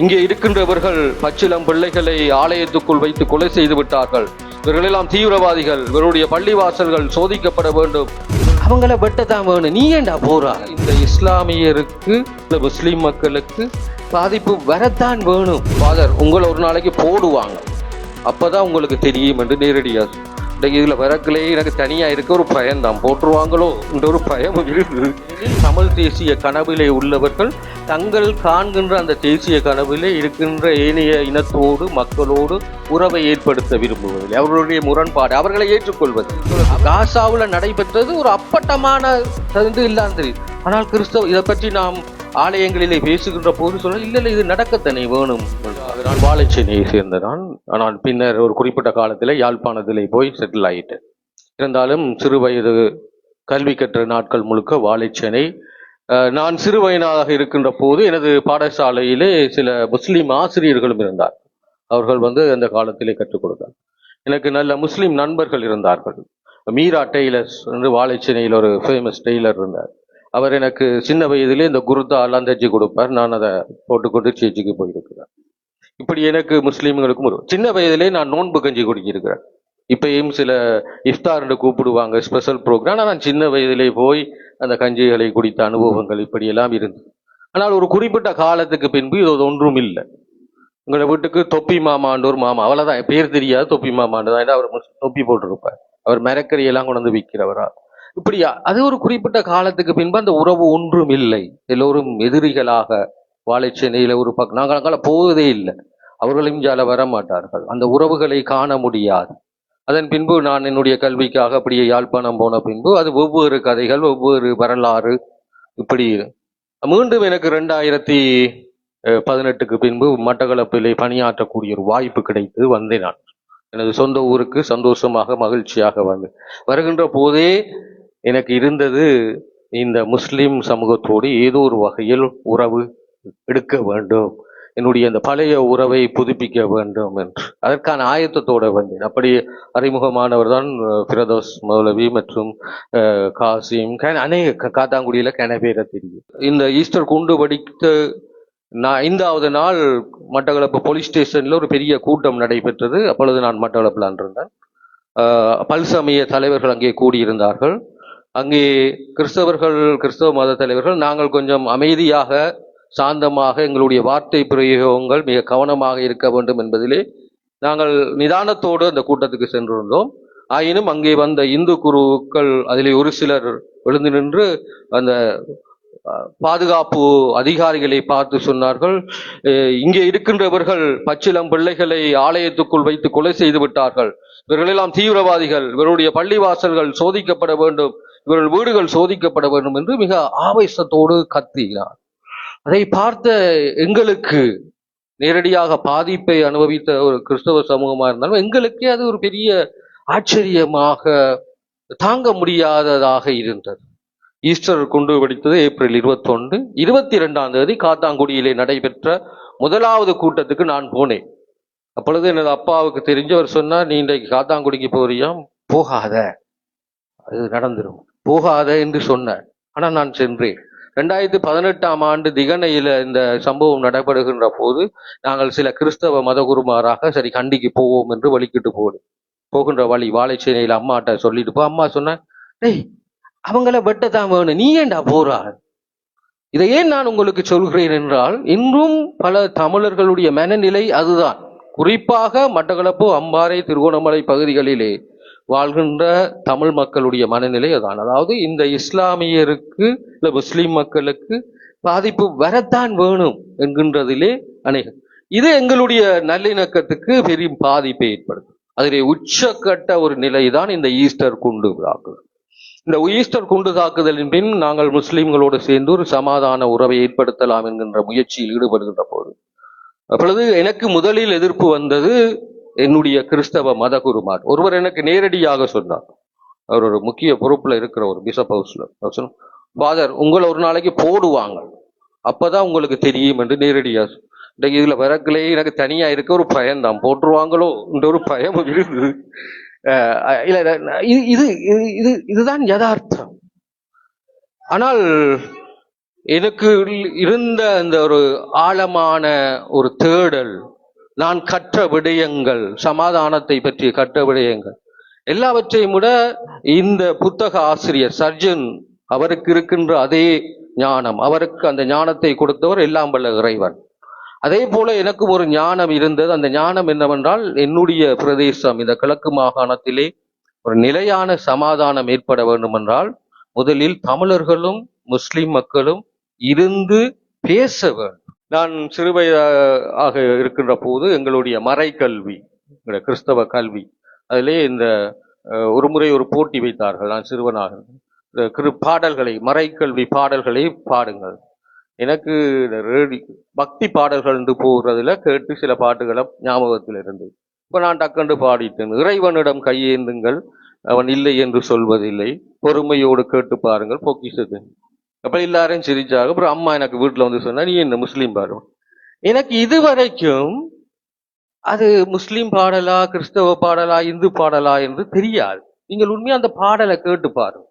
இங்கே இருக்கின்றவர்கள் பச்சிலம் பிள்ளைகளை ஆலயத்துக்குள் வைத்து கொலை செய்து விட்டார்கள். இவர்களெல்லாம் தீவிரவாதிகள். இவருடைய பள்ளிவாசல்கள் சோதிக்கப்பட வேண்டும். அவங்கள வெட்டதான் வேணும். நீ ஏண்டா போறா? இந்த இஸ்லாமியருக்கு இந்த முஸ்லீம் மக்களுக்கு பாதிப்பு வரத்தான் வேணும். ஃபாதர் உங்களை ஒரு நாளைக்கு போடுவாங்க. அப்போதான் உங்களுக்கு தெரியும் என்று நேரடியாக இன்றைக்கு இதில் வரக்கிலே எனக்கு தனியாக இருக்க ஒரு பயம் தான் போட்டுருவாங்களோ? என்ற ஒரு பயம் இருக்குது தமிழ் தேசிய கனவிலே உள்ளவர்கள் தங்கள் காண்கின்ற அந்த தேசிய கனவிலே இருக்கின்ற ஏனைய இனத்தோடு மக்களோடு உறவை ஏற்படுத்த விரும்புவதில்லை. அவர்களுடைய முரண்பாடு அவர்களை ஏற்றுக்கொள்வது. காசாவில் நடைபெற்றது ஒரு அப்பட்டமான இது இல்லாம தெரியும் ஆனால் கிறிஸ்தவ இதை பற்றி நாம் ஆலயங்களிலே பேசுகின்ற போது சொல்ல இல்லை இல்லை இது நடக்கத்தனை வேணும். நான் வாழைச்சேனையை சேர்ந்த நான் ஆனால் பின்னர் ஒரு குறிப்பிட்ட காலத்தில் யாழ்ப்பாணத்திலே போய் செட்டில் ஆயிட்டேன். இருந்தாலும் சிறு வயது கல்வி கற்ற நாட்கள் முழுக்க வாழைச்சேனை நான் சிறு வயனாக இருக்கின்ற போது எனது பாடசாலையிலே சில முஸ்லீம் ஆசிரியர்களும் இருந்தார். அவர்கள் வந்து அந்த காலத்திலே கற்றுக் கொடுத்தார். எனக்கு நல்ல முஸ்லீம் நண்பர்கள் இருந்தார்கள். மீரா டெய்லர்ஸ் என்று வாழைச்சேனையில் ஒரு ஃபேமஸ் டெய்லர் இருந்தார். அவர் எனக்கு சின்ன வயதிலே இந்த குருதா எல்லாம் கொடுப்பார். நான் அதை போட்டுக்கொண்டு சேச்சிக்கு போயிருக்கிறேன். இப்படி எனக்கு முஸ்லீம்களுக்கும் ஒரு சின்ன வயதிலே நான் நோன்பு கஞ்சி குடிக்கிருக்கிறேன் இப்பயும் சில இஃப்தார்னு கூப்பிடுவாங்க ஸ்பெஷல் ப்ரோக்ராம் நான் சின்ன வயதிலே போய் அந்த கஞ்சிகளை குடித்த அனுபவங்கள் இப்படியெல்லாம் இருந்தது ஆனால் ஒரு குறிப்பிட்ட காலத்துக்கு பின்பு இது ஒன்றும் இல்லை. உங்களை வீட்டுக்கு தொப்பி மாமான்னு ஒரு மாமா அவ்வளோதான் பேர் தெரியாது தொப்பி மாமான்னு தான் அவர் தொப்பி போட்டிருப்பார். அவர் மரக்கறியெல்லாம் கொண்டு வந்து விற்கிறவரா. இப்படியா அது ஒரு குறிப்பிட்ட காலத்துக்கு பின்பு அந்த உறவு ஒன்றும் இல்லை. எல்லோரும் எதிரிகளாக வாழைச்சென்னையில் ஒரு பக்கம் நாங்கள் போவதே இல்லை. அவர்களும் ஜால வர மாட்டார்கள். அந்த உறவுகளை காண முடியாது. அதன் பின்பு நான் என்னுடைய கல்விக்காக அப்படியே யாழ்ப்பாணம் போன பின்பு அது ஒவ்வொரு கதைகள் ஒவ்வொரு வரலாறு இப்படி மீண்டும் எனக்கு ரெண்டாயிரத்தி பதினெட்டுக்கு பின்பு மட்டக்களப்பிலே பணியாற்றக்கூடிய ஒரு வாய்ப்பு கிடைத்து வந்தேன் நான். எனது சொந்த ஊருக்கு சந்தோஷமாக மகிழ்ச்சியாக வந்து வருகின்ற போதே எனக்கு இருந்தது இந்த முஸ்லிம் சமூகத்தோடு ஏதோ ஒரு வகையில் உறவு எடுக்க வேண்டும். என்னுடைய அந்த பழைய உறவை புதுப்பிக்க வேண்டும் என்று. அதற்கான ஆயத்தத்தோடு வந்தேன். அப்படி அறிமுகமானவர் தான் பிரதோஸ் மௌலவி மற்றும் காசிம் அநேக க- கனபேர தெரியும். இந்த ஈஸ்டர் குண்டு வடித்து நான் ஐந்தாவது நாள் மட்டக்களப்பு போலீஸ் ஸ்டேஷனில் ஒரு பெரிய கூட்டம் நடைபெற்றது. அப்பொழுது நான் மட்டக்களப்பில் இருந்தேன் பல்சமய தலைவர்கள் அங்கே கூடியிருந்தார்கள். அங்கே கிறிஸ்தவர்கள் கிறிஸ்தவ மத தலைவர்கள் நாங்கள் கொஞ்சம் அமைதியாக சாந்தமாக எங்களுடைய வார்த்தை பிரயோகங்கள் மிக கவனமாக இருக்க வேண்டும் என்பதிலே நாங்கள் நிதானத்தோடு அந்த கூட்டத்துக்கு சென்றிருந்தோம். ஆயினும் அங்கே வந்த இந்து குருக்கள் அதிலே ஒரு சிலர் எழுந்து நின்று அந்த பாதுகாப்பு அதிகாரிகளை பார்த்து சொன்னார்கள் இங்கே இருக்கின்றவர்கள் பச்சிலம் பிள்ளைகளை ஆலயத்துக்குள் வைத்து கொலை செய்து விட்டார்கள். இவர்களெல்லாம் தீவிரவாதிகள் இவருடைய பள்ளிவாசல்கள் சோதிக்கப்பட வேண்டும் இவர்கள் வீடுகள் சோதிக்கப்பட வேண்டும் என்று மிக ஆவேசத்தோடு கத்தினார். அதை பார்த்த எங்களுக்கு நேரடியாக பாதிப்பை அனுபவித்த ஒரு கிறிஸ்தவ சமூகமாக இருந்தாலும் எங்களுக்கே அது ஒரு பெரிய ஆச்சரியமாக தாங்க முடியாததாக இருந்தது. ஈஸ்டர் குண்டு பிடித்தது ஏப்ரல் இருபத்தொன்று. இருபத்தி ரெண்டாம் தேதி காத்தாங்குடியிலே நடைபெற்ற முதலாவது கூட்டத்துக்கு நான் போனேன். அப்பொழுது எனது அப்பாவுக்கு தெரிஞ்சவர் சொன்னார் நீ இன்றைக்கு காத்தாங்குடிக்கு போறியாம் போகாத. அது நடந்துடும் போகாத என்று சொன்னார். ஆனால் நான் சென்றேன். ரெண்டாயிரத்தி பதினெட்டாம் ஆண்டு திகனையில் இந்த சம்பவம் நடைபெறுகின்ற போது நாங்கள் சில கிறிஸ்தவ மதகுருமாராக சரி கண்டிக்கு போவோம் என்று வழிக்கிட்டு போனோம். போகின்ற வழி வாழைச்சேனையில் அம்மாட்ட சொல்லிட்டு போ. அம்மா சொன்ன டேய் அவங்கள வெட்டத்தான் வேணும். நீ ஏண்டா போறா? இதை ஏன் நான் உங்களுக்கு சொல்கிறேன் என்றால் இன்றும் பல தமிழர்களுடைய மனநிலை அதுதான். குறிப்பாக மட்டக்களப்பு அம்பாறை திருகோணமலை பகுதிகளிலே வாழ்கின்ற தமிழ் மக்களுடைய மனநிலை அதான். அதாவது இந்த இஸ்லாமியருக்கு இல்லை முஸ்லீம் மக்களுக்கு பாதிப்பு வரத்தான் வேணும் என்கின்றதிலே அநேகம் இது எங்களுடைய நல்லிணக்கத்துக்கு பெரிய பாதிப்பை ஏற்படுத்தும். அதிலே உச்சக்கட்ட ஒரு நிலைதான் இந்த ஈஸ்டர் குண்டு தாக்குதல். இந்த ஈஸ்டர் குண்டு தாக்குதலின் பின் நாங்கள் முஸ்லீம்களோடு சேர்ந்து ஒரு சமாதான உறவை ஏற்படுத்தலாம் என்கின்ற முயற்சியில் ஈடுபடுகின்ற போது அப்பொழுது எனக்கு முதலில் எதிர்ப்பு வந்தது என்னுடைய கிறிஸ்தவ மதகுருமார். ஒருவர் எனக்கு நேரடியாக சொன்னார். அவர் ஒரு முக்கிய பொறுப்பில் இருக்கிற ஒரு பிஷப் ஹவுஸ்ல ஃபாதர் உங்களை ஒரு நாளைக்கு போடுவாங்க. அப்பதான் உங்களுக்கு தெரியும் என்று நேரடியாக இன்றைக்கு இதுல வரக்கிலே எனக்கு தனியா இருக்க ஒரு பயம் தான். போட்டுருவாங்களோ? என்ற ஒரு பயம் இருந்தது. இல்லை இது இது இது இது இதுதான் யதார்த்தம். ஆனால் எனக்கு இருந்த அந்த ஒரு ஆழமான ஒரு தேடல் நான் கற்ற விடயங்கள் சமாதானத்தை பற்றிய கற்ற விடயங்கள் எல்லாவற்றையும் விட இந்த புத்தக ஆசிரியர் சர்ஜன் அவருக்கு இருக்கின்ற அதே ஞானம் அவருக்கு அந்த ஞானத்தை கொடுத்தவர் எல்லாம் வல்ல இறைவன். அதே போல எனக்கு ஒரு ஞானம் இருந்தது. அந்த ஞானம் என்னவென்றால் என்னுடைய பிரதேசம் இந்த கிழக்கு மாகாணத்திலே ஒரு நிலையான சமாதானம் ஏற்பட வேண்டுமென்றால் முதலில் தமிழர்களும் முஸ்லிம் மக்களும் இருந்து பேச வேண்டும். நான் சிறுவயதாக இருக்கின்ற போது எங்களுடைய மறைக்கல்வி எங்களுடைய கிறிஸ்தவ கல்வி அதிலே இந்த ஒரு முறை ஒரு போட்டி வைத்தார்கள். நான் சிறுவனாக இந்த கிரு பாடல்களை மறைக்கல்வி பாடல்களை பாடுங்கள். எனக்கு இந்த ரேடி பக்தி பாடல்கள் என்று போகிறதுல கேட்டு சில பாட்டுகளை ஞாபகத்தில் இருந்து. இப்போ நான் டக்கண்டு பாடிட்டேன். இறைவனிடம் கையேந்துங்கள். அவன் இல்லை என்று சொல்வதில்லை. பொறுமையோடு கேட்டு பாருங்கள். பொக்கிசது அப்ப எல்லாரும் சிரிச்சாங்க. அப்புறம் அம்மா எனக்கு வீட்டுல வந்து சொன்னா நீ என்ன முஸ்லீம் பாடு எனக்கு இது வரைக்கும் அது முஸ்லீம் பாடலா கிறிஸ்தவ பாடலா இந்து பாடலா என்று தெரியாது. நீங்கள் உண்மையாக அந்த பாடலை கேட்டு பாருங்க.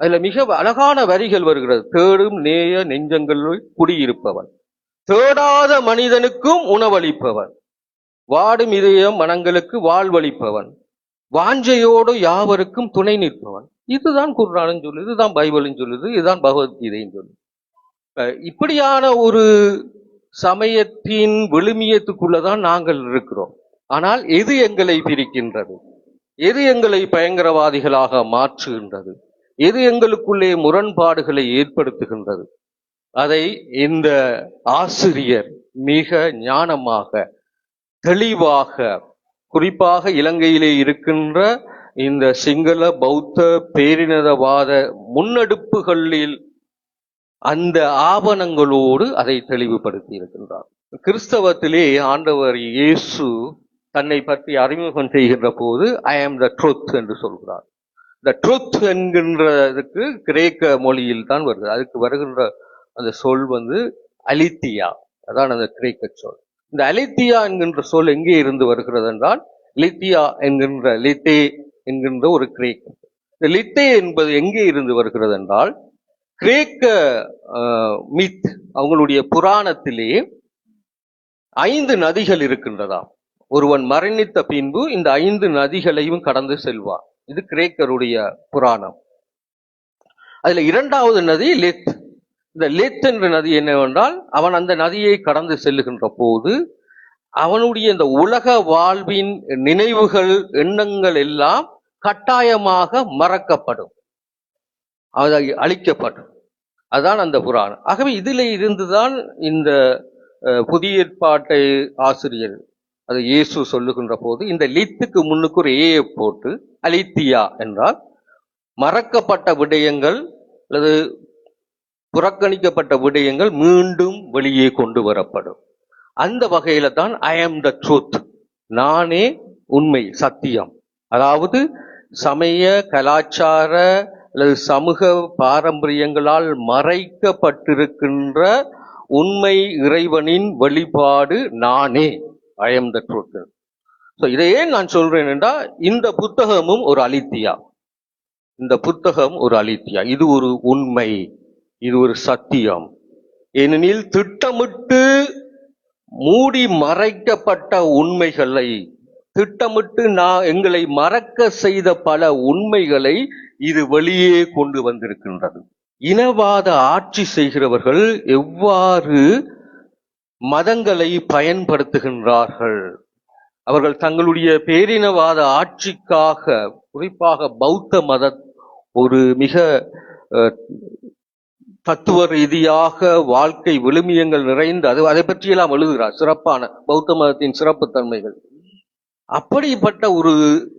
அதுல மிக அழகான வரிகள் வருகிறது. தேடும் நேய நெஞ்சங்களுள் குடியிருப்பவன் தேடாத மனிதனுக்கும் உணவளிப்பவன் வாடும் இதயம் மனங்களுக்கு வாழ்வளிப்பவன் வாஞ்சையோடு யாவருக்கும் துணை நிற்பவன் இதுதான் குர்ஆனும் சொல்லுது இதுதான் பைபிளும் சொல்லுது இதுதான் பகவத்கீதையும் சொல்லுது. இப்படியான ஒரு சமயத்தின் விழுமியத்துக்குள்ளதான் நாங்கள் இருக்கிறோம். ஆனால் எது எங்களை பிரிக்கின்றது? எது எங்களை பயங்கரவாதிகளாக மாற்றுகின்றது? எது எங்களுக்குள்ளே முரண்பாடுகளை ஏற்படுத்துகின்றது? அதை இந்த ஆசிரியர் மிக ஞானமாக தெளிவாக குறிப்பாக இலங்கையிலே இருக்கின்ற இந்த சிங்கள பௌத்த பேரினதவாத முன்னெடுப்புகளில் அந்த ஆவணங்களோடு அதை தெளிவுபடுத்தி இருக்கின்றார் கிறிஸ்தவத்திலே ஆண்டவர் இயேசு தன்னை பற்றி அறிமுகம் செய்கின்ற போது ஐ ஆம் த ட்ரூத் என்று சொல்கிறார். த ட்ருத் என்கின்றதுக்கு கிரேக்க மொழியில் தான் வருது. அதுக்கு வருகின்ற அந்த சொல் வந்து அலித்தியா அதான் அந்த கிரேக்க சொல். இந்த அலித்தியா என்கின்ற சொல் எங்கே இருந்து வருகிறது என்றால் லித்தியா என்கின்ற லித்தே என்கின்ற ஒரு கிரேக். இந்த லித்தே என்பது எங்கே இருந்து வருகிறது என்றால் கிரேக்க மித் அவங்களுடைய புராணத்திலே ஐந்து நதிகள் இருக்கின்றதாம். ஒருவன் மரணித்த பின்பு இந்த ஐந்து நதிகளையும் கடந்து செல்வான். இது கிரேக்கருடைய புராணம். அதுல இரண்டாவது நதி லெத். இந்த லெத் என்ற நதி என்னவென்றால் அவன் அந்த நதியை கடந்து செல்லுகின்ற போது அவனுடைய இந்த உலக வாழ்வின் நினைவுகள் எண்ணங்கள் எல்லாம் கட்டாயமாக மறக்கப்படும். அது அழிக்கப்படும். அதான் அந்த புராணம். ஆகவே இதில் இருந்துதான் இந்த புதிய ஏற்பாட்டை ஆசிரியர் அது இயேசு சொல்லுகின்ற போது இந்த லித்துக்கு முன்னுக்கு ஒரு ஏயை போட்டு அலித்தியா என்றால் மறக்கப்பட்ட விடயங்கள் அல்லது புறக்கணிக்கப்பட்ட விடயங்கள் மீண்டும் வெளியே கொண்டு வரப்படும். அந்த வகையில தான் ஐ ஆம் த ட்ரூத் நானே உண்மை சத்தியம். அதாவது சமய கலாச்சார அல்லது சமூக பாரம்பரியங்களால் மறைக்கப்பட்டிருக்கின்ற உண்மை இறைவனின் வெளிப்பாடு நானே. I am the truth so இதை ஏன் நான் சொல்றேன் என்றால் இந்த புத்தகமும் ஒரு அலித்தியா. இந்த புத்தகம் ஒரு அலித்தியா. இது ஒரு உண்மை. இது ஒரு சத்தியம். ஏனெனில் திட்டமிட்டு மூடி மறைக்கப்பட்ட உண்மைகளை திட்டமிட்டு நான் எங்களை மறக்க செய்த பல உண்மைகளை இது வெளியே கொண்டு வந்திருக்கின்றது. இனவாத ஆட்சி செய்கிறவர்கள் எவ்வாறு மதங்களை பயன்படுத்துகின்றார்கள்? அவர்கள் தங்களுடைய பேரினவாத ஆட்சிக்காக குறிப்பாக பௌத்த மத ஒரு மிக அஹ், தத்துவ ரீதியாக வாழ்க்கை விழுமியங்கள் நிறைந்த அது அதை பற்றியெல்லாம் எழுதுகிறார். சிறப்பான பௌத்த மதத்தின் சிறப்பு தன்மைகள் அப்படிப்பட்ட ஒரு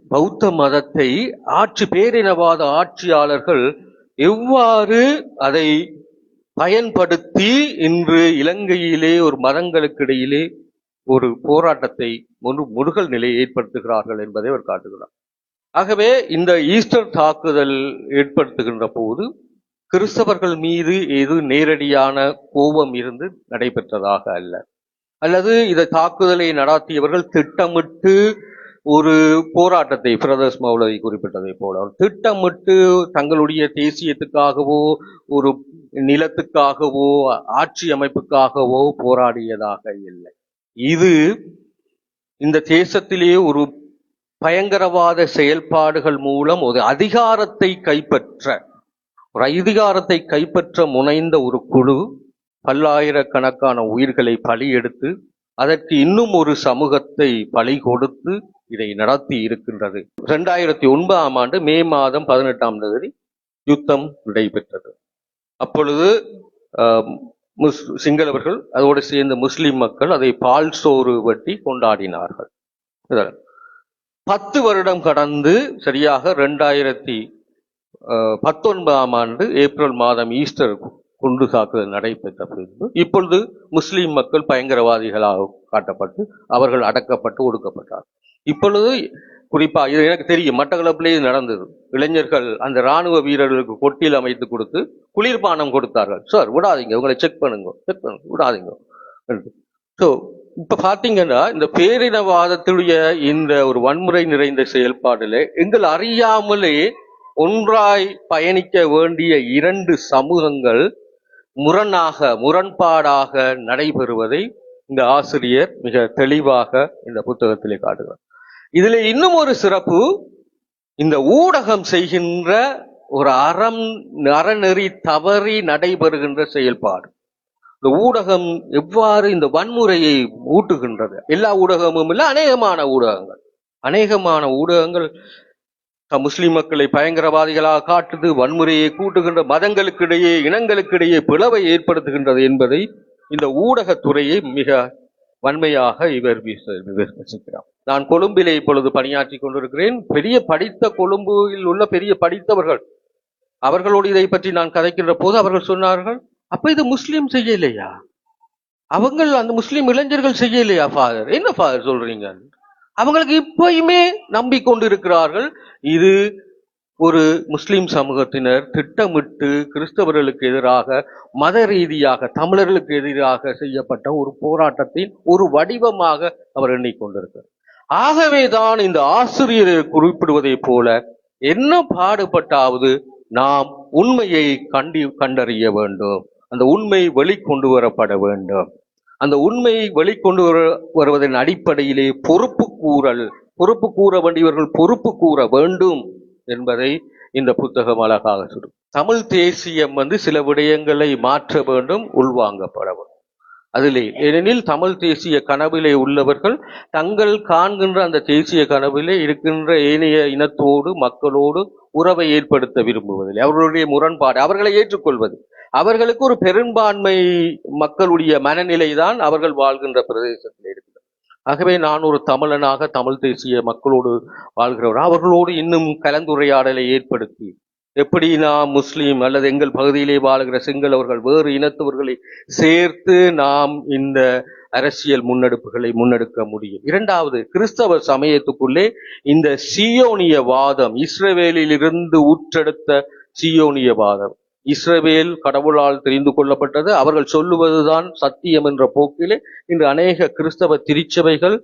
பௌத்த மதத்தை ஆட்சி பேரினவாத ஆட்சியாளர்கள் எவ்வாறு அதை பயன்படுத்தி இன்று இலங்கையிலே ஒரு மதங்களுக்கிடையிலே ஒரு போராட்டத்தை ஒரு முருகல் நிலையை ஏற்படுத்துகிறார்கள் என்பதை அவர் காட்டுகிறார். ஆகவே இந்த ஈஸ்டர் தாக்குதல் ஏற்படுத்துகின்ற போது கிறிஸ்தவர்கள் மீது எது நேரடியான கோபம் இருந்து நடைபெற்றதாக அல்ல. அல்லது இந்த தாக்குதலை நடாத்தியவர்கள் திட்டமிட்டு ஒரு போராட்டத்தை பிரதர்ஸ் மௌலவி குறிப்பிட்டதை போல திட்டமிட்டு தங்களுடைய தேசியத்துக்காகவோ ஒரு நிலத்துக்காகவோ ஆட்சி அமைப்புக்காகவோ போராடியதாக இல்லை. இது இந்த தேசத்திலேயே ஒரு பயங்கரவாத செயல்பாடுகள் மூலம் ஒரு அதிகாரத்தை கைப்பற்ற ஒரு அதிகாரத்தை கைப்பற்ற முனைந்த ஒரு குழு பல்லாயிரக்கணக்கான உயிர்களை பலி எடுத்து அதற்கு இன்னும் ஒரு சமூகத்தை பலி கொடுத்து இதை நடத்தி இருக்கின்றது. இரண்டாயிரத்தி ஒன்பதாம் ஆண்டு மே மாதம் பதினெட்டாம் தேதி யுத்தம் நடைபெற்றது. அப்பொழுது முஸ் சிங்களவர்கள் அதோடு சேர்ந்த முஸ்லிம் மக்கள் அதை பால் சோறு வெட்டி கொண்டாடினார்கள். பத்து வருடம் கடந்து சரியாக ரெண்டாயிரத்தி பத்தொன்பதாம் ஆண்டு ஏப்ரல் மாதம் ஈஸ்டர் குண்டு தாக்குதல் நடைபெற்ற பின்பு இப்பொழுது முஸ்லீம் மக்கள் பயங்கரவாதிகளாக காட்டப்பட்டு அவர்கள் அடக்கப்பட்டு ஒடுக்கப்பட்டார் இப்பொழுது குறிப்பாக இது எனக்கு தெரியும் மட்டக்களப்பிலேயே நடந்தது. இளைஞர்கள் அந்த ராணுவ வீரர்களுக்கு கொட்டில் அமைத்து கொடுத்து குளிர்பானம் கொடுத்தார்கள். சார் விடாதீங்க உங்களை செக் பண்ணுங்க செக் பண்ணுங்க விடாதீங்க. ஸோ இப்போ பார்த்தீங்கன்னா இந்த பேரினவாதத்துடைய இந்த ஒரு வன்முறை நிறைந்த செயல்பாடில் எங்கள் அறியாமலே ஒன்றாய் பயணிக்க வேண்டிய இரண்டு சமூகங்கள் முரணாக முரண்பாடாக நடைபெறுவதை இந்த ஆசிரியர் மிக தெளிவாக இந்த புத்தகத்திலே காட்டுகிறார். இதுல இன்னும் ஒரு சிறப்பு இந்த ஊடகம் செய்கின்ற ஒரு அறம் அறநெறி தவறி நடைபெறுகின்ற செயல்பாடு. இந்த ஊடகம் எவ்வாறு இந்த வன்முறையை ஊட்டுகின்றது? எல்லா ஊடகமும் இல்லை அநேகமான ஊடகங்கள். அநேகமான ஊடகங்கள் முஸ்லிம் மக்களை பயங்கரவாதிகளாக காட்டுது வன்முறையை கூட்டுகின்ற மதங்களுக்கிடையே இனங்களுக்கிடையே பிளவை ஏற்படுத்துகின்றது என்பதை இந்த ஊடகத்துறையை மிக வன்மையாக இவர் விமர்சிக்கிறார். நான் கொழும்பிலே இப்பொழுது பணியாற்றி கொண்டிருக்கிறேன். பெரிய படித்த கொழும்பில் உள்ள பெரிய படித்தவர்கள் அவர்களோடு இதை பற்றி நான் கதைக்கின்ற போது அவர்கள் சொன்னார்கள் அப்ப இது முஸ்லீம் செய்யலையா? அவங்கள் அந்த முஸ்லீம் இளைஞர்கள் செய்யலையா ஃபாதர்? என்ன ஃபாதர் சொல்றீங்க? அவங்களுக்கு இப்பயுமே நம்பிக்கொண்டிருக்கிறார்கள். இது ஒரு முஸ்லிம் சமூகத்தினர் திட்டமிட்டு கிறிஸ்தவர்களுக்கு எதிராக மத ரீதியாக தமிழர்களுக்கு எதிராக செய்யப்பட்ட ஒரு போராட்டத்தின் ஒரு வடிவமாக அவர் எண்ணிக்கொண்டிருக்கிறார். ஆகவேதான் இந்த ஆசிரியர் குறிப்பிடுவதைப் போல என்ன பாடுபட்டாவது நாம் உண்மையை கண்டி கண்டறிய வேண்டும். அந்த உண்மை வெளிக்கொண்டு வரப்பட வேண்டும். அந்த உண்மையை வெளிக்கொண்டு வர வருவதன் அடிப்படையிலே பொறுப்பு கூறல் பொறுப்பு கூற வேண்டியவர்கள் பொறுப்பு கூற வேண்டும் என்பதை இந்த புத்தகம் அழகாக சொல்லும். தமிழ் தேசியம் வந்து சில விடயங்களை மாற்ற வேண்டும் உள்வாங்கப்பட வேண்டும். அதிலே ஏனெனில் தமிழ் தேசிய கனவிலே உள்ளவர்கள் தங்கள் காண்கின்ற அந்த தேசிய கனவிலே இருக்கின்ற ஏனைய இனத்தோடு மக்களோடு உறவை ஏற்படுத்த விரும்புவதில்லை. அவர்களுடைய முரண்பாடு அவர்களை ஏற்றுக்கொள்வது. அவர்களுக்கு ஒரு பெரும்பான்மை மக்களுடைய மனநிலை தான் அவர்கள் வாழ்கின்ற பிரதேசத்தில் இருக்கிறது. ஆகவே நான் ஒரு தமிழனாக தமிழ் தேசிய மக்களோடு வாழ்கிறவர். அவர்களோடு இன்னும் கலந்துரையாடலை ஏற்படுத்தி எப்படி நாம் முஸ்லீம் அல்லது எங்கள் பகுதியிலே வாழ்கிற சிங்களவர்கள் வேறு இனத்தவர்களை சேர்த்து நாம் இந்த அரசியல் முன்னெடுப்புகளை முன்னெடுக்க முடியும். இரண்டாவது கிறிஸ்தவ சமயத்துக்குள்ளே இந்த சியோனிய வாதம் இஸ்ரவேலிலிருந்து ஊற்றெடுத்த சியோனிய வாதம். இஸ்ரவேல் கடவுளால் தெரிந்து கொள்ளப்பட்டது. அவர்கள் சொல்லுவதுதான் சத்தியம் என்ற போக்கிலே இன்று அநேக கிறிஸ்தவ திருச்சபைகள்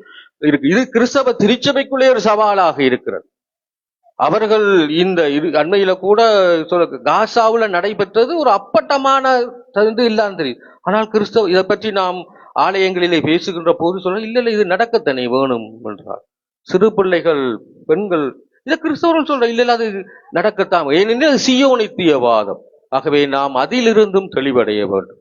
இருக்கு. இது கிறிஸ்தவ திருச்சபைக்குள்ளே ஒரு சவாலாக இருக்கிறது. அவர்கள் இந்த இரு அண்மையில கூட சொல்ல காசாவில் நடைபெற்றது ஒரு அப்பட்டமான இது இல்லாமல் தெரியும் ஆனால் கிறிஸ்தவ இதை பற்றி நாம் ஆலயங்களிலே பேசுகின்ற போது சொல்ல இல்லை இல்லை இது நடக்கத்தனை வேணும் என்றார். சிறு பிள்ளைகள் பெண்கள் இதை கிறிஸ்தவர்கள் சொல்ற இல்லை அது நடக்கத்தான் ஏனெனில் அது சியோனித்திய ஆகவே நாம் அதிலிருந்தும் தெளிவடைய வேண்டும்.